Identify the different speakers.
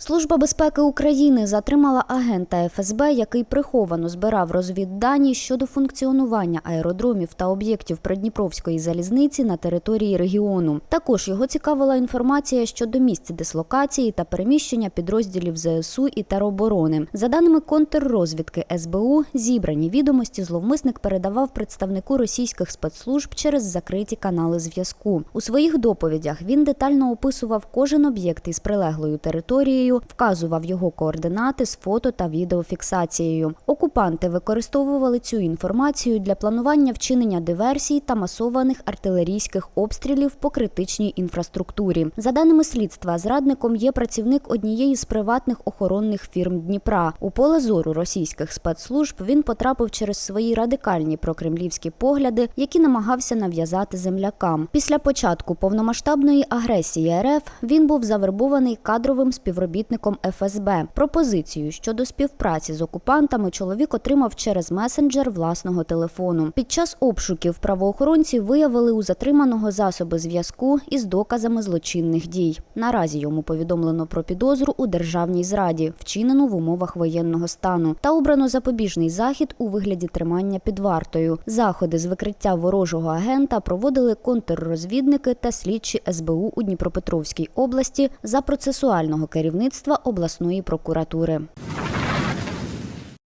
Speaker 1: Служба безпеки України затримала агента ФСБ, який приховано збирав розвіддані щодо функціонування аеродромів та об'єктів Придніпровської залізниці на території регіону. Також його цікавила інформація щодо місць дислокації та переміщення підрозділів ЗСУ і тероборони. За даними контррозвідки СБУ, зібрані відомості зловмисник передавав представнику російських спецслужб через закриті канали зв'язку. У своїх доповідях він детально описував кожен об'єкт із прилеглою територією, вказував його координати з фото та відеофіксацією. Окупанти використовували цю інформацію для планування вчинення диверсій та масованих артилерійських обстрілів по критичній інфраструктурі. За даними слідства, зрадником є працівник однієї з приватних охоронних фірм Дніпра. У поле зору російських спецслужб він потрапив через свої радикальні прокремлівські погляди, які намагався нав'язати землякам. Після початку повномасштабної агресії РФ він був завербований кадровим співробітником ФСБ. Пропозицію щодо співпраці з окупантами чоловік отримав через месенджер власного телефону. Під час обшуків правоохоронці виявили у затриманого засоби зв'язку із доказами злочинних дій. Наразі йому повідомлено про підозру у державній зраді, вчинену в умовах воєнного стану, та обрано запобіжний захід у вигляді тримання під вартою. Заходи з викриття ворожого агента проводили контррозвідники та слідчі СБУ у Дніпропетровській області за процесуального керівництва обласної прокуратури.